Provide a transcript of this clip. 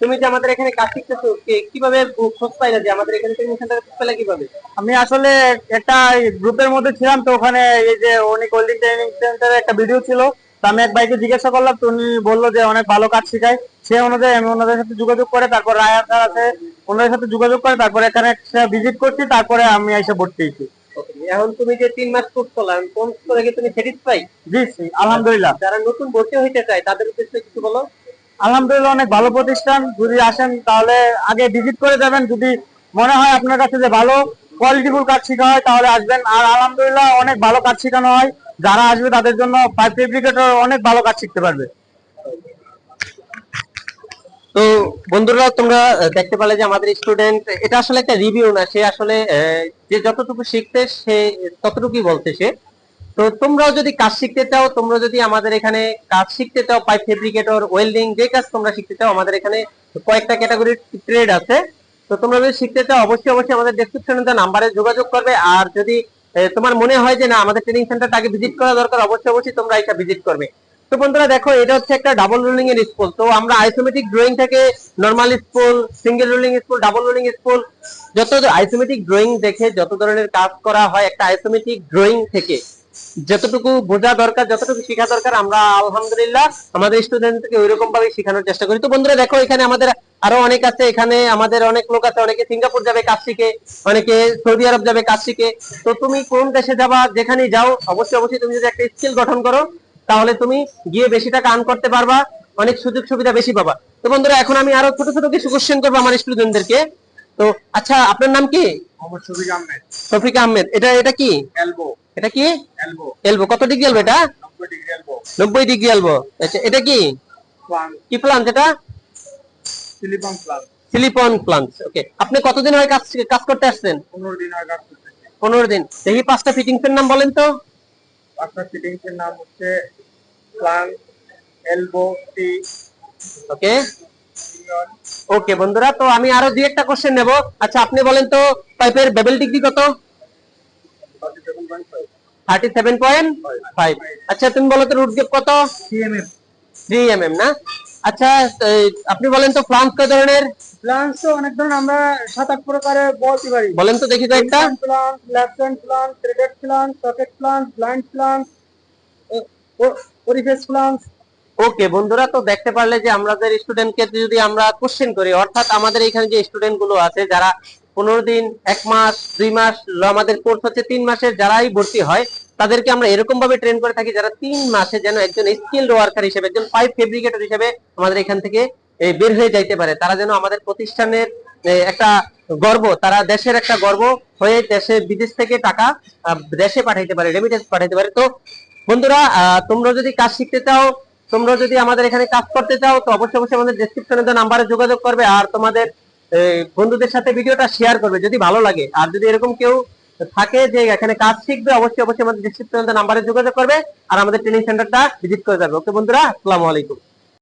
তুমি যে আমাদের এখানে কাজ শিখতেছো কীভাবে খোঁজ পাইলা যে আমাদের এখানে সেন্টার খোঁজ পাইলা কীভাবে? আমি আসলে একটা গ্রুপের মধ্যে ছিলাম তো ওখানে এই যে অনেক ওয়েল্ডিং ট্রেনিং সেন্টারে একটা ভিডিও ছিল তো আমি এক ভাইকে জিজ্ঞাসা করলাম তো উনি বলল যে অনেক ভালো কাজ শেখায়। সে অনুযায়ী আমি ওনাদের সাথে যোগাযোগ করে তারপর রায়া স্যার আছে ওনাদের সাথে যোগাযোগ করে তারপরে এখানে ভিজিট করছি তারপরে আমি এসে ভর্তি হয়েছি। এখন তুমি যে তিন মাস কোর্স করলাম কোন করে তুমি স্যাটিসফাই জি জি আলহামদুলিল্লাহ। যারা নতুন ভর্তি হইতে চায় তাদের উদ্দেশ্যে কিছু বলো। আলহামদুলিল্লাহ, অনেক ভালো প্রতিষ্ঠান। যদি আসেন, তাহলে আগে ভিজিট করে যাবেন। যদি মনে হয় আপনার কাছে যে ভালো কোয়ালিটিফুল কাজ শেখা হয়, তাহলে আসবেন। আর আলহামদুলিল্লাহ, অনেক ভালো কাজ শেখানো হয়। যারা আসবে, তাদের জন্য অনেক ভালো কাজ শিখতে পারবে। তো বন্ধুরা, তোমরা দেখতে পারলে যে আমাদের স্টুডেন্ট এটা আসলে একটা রিভিউ না, সে আসলে যে যতটুকু শিখতে, সে ততটুকুই বলতে সে। তো তোমরাও যদি কাজ শিখতে চাও, তোমরা যদি আমাদের এখানে কাজ শিখতে চাও, পাইপ ফেব্রিকেটর, ওয়েল্ডিং, যে কাজ তোমরা শিখতে চাও, আমাদের এখানে কয়েকটা ক্যাটাগরির ট্রেড আছে। তো তোমরা যদি শিখতে চাও, অবশ্যই অবশ্যই আমাদের ডেসক্রিপশনে দেওয়া নাম্বারে যোগাযোগ করবে। আর যদি তোমার মনে হয় যে না, আমাদের ট্রেনিং সেন্টারটা আগে ভিজিট করা দরকার, অবশ্যই অবশ্যই তোমরা এটা ভিজিট করবে। তো বন্ধুরা, দেখো, এটা হচ্ছে একটা ডাবল রোলিং এর স্কুল তো আমরা আইসোমেটিক ড্রয়িং থেকে normal screw single rolling screw double rolling screw যত আইসোমেটিক ড্রয়িং দেখে, যত ধরনের কাজ করা হয়, একটা আইসোমেটিক ড্রয়িং থেকে। যতটুকু বোঝা দরকার যতটুকু শেখা দরকার আমরা আলহামদুলিল্লাহ আমাদের স্টুডেন্টকে ওইরকম ভাবে শেখানোর চেষ্টা করি। তো বন্ধুরা দেখো এখানে আমাদের আরও অনেক আছে। এখানে আমাদের অনেক লোক আছে অনেকে সিঙ্গাপুর যাবে কাজ শিখে অনেকে সৌদি আরব যাবে কাজ শিখে তো তুমি কোন দেশে যাবা যেখানেই যাও অবশ্যই অবশ্যই তুমি যদি একটা স্কিল গঠন করো তাহলে তুমি গিয়ে বেশি টাকা আর্ন করতে পারবা অনেক সুযোগ সুবিধা বেশি পাবা। তো বন্ধুরা এখন আমি আরও ছোট ছোট কিছু কোশ্চেন করব আমার স্টুডেন্টদেরকে তো আচ্ছা আপনার নাম কি? শফিক আহমেদ। শফিক আহমেদ। এটা এটা কি? এলবো এটা কি? এলবো কত ডিগ্রি এলবো এটা? নব্বই ডিগ্রি এলবো আচ্ছা এটা কি? কি প্লান্ট এটা? সিলিকন প্লান্ট ওকে আপনি কতদিন হয় কাজ কাজ করতে আসছেন? পনেরো দিন দেখি পাঁচটা ফিটিংস এর নাম বলেন তো। পাঁচটা ফিটিংস এর নাম হচ্ছে প্লান এলবো টি ওকে ওকে বন্ধুরা তো আমি আরও দুই একটা কোশ্চেন নেব। আচ্ছা আপনি বলেন তো পাইপের বেবেল ডিগ্রি কত? আচ্ছা তুমি বলো তো রুট গেপ কত? না? আচ্ছা আপনি বলেন তো ফ্লান্স কত ধরনের? প্লান্ট তো অনেক ধরনের আমরা সাত আট প্রকারে বলতে পারি। বলেন তো দেখি তো একটা। Plant left hand plant threaded plant socket plant blind plant পরিফেস plant okay বন্ধুরা, তো দেখতে পারলে যে আমাদের স্টুডেন্টকে যদি আমরা কোশ্চেন করি, অর্থাৎ আমাদের এখানে যে স্টুডেন্টগুলো আছে, যারা পনেরো দিন, এক মাস, দুই মাস আমাদের কোর্স হচ্ছে তিন মাসের, যারাই ভর্তি হয়, তাদেরকে আমরা এরকম ভাবে ট্রেন করে থাকি যারা তিন মাসে যেন একজন স্কিল্ড ওয়ার্কার হিসেবে, একজন পাইপ ফেব্রিকেটর হিসেবে আমাদের এখান থেকে বের হয়ে যাইতে পারে। তারা যেন আমাদের প্রতিষ্ঠানের একটা গর্ব, তারা দেশের একটা গর্ব হয়ে দেশে, বিদেশ থেকে টাকা দেশে পাঠাইতে পারে রেমিটেন্স পাঠাইতে পারে। তো, বন্ধুরা তোমরা যদি কাজ শিখতে চাও তোমরা যদি আমাদের এখানে কাজ করতে চাও, তো অবশ্যই অবশ্যই আমাদের ডেসক্রিপশনে দেওয়া নাম্বারে যোগাযোগ করবে আর তোমাদের বন্ধুদের সাথে ভিডিওটা শেয়ার করবে যদি ভালো লাগে। আর যদি এরকম কেউ থাকে যে এখানে কাজ শিখবে, অবশ্যই অবশ্যই আমাদের ডেসক্রিপশনে নাম্বারে যোগাযোগ করবে আর আমাদের ট্রেনিং সেন্টারটা ভিজিট করে যাবে। ওকে বন্ধুরা, আসসালামু আলাইকুম।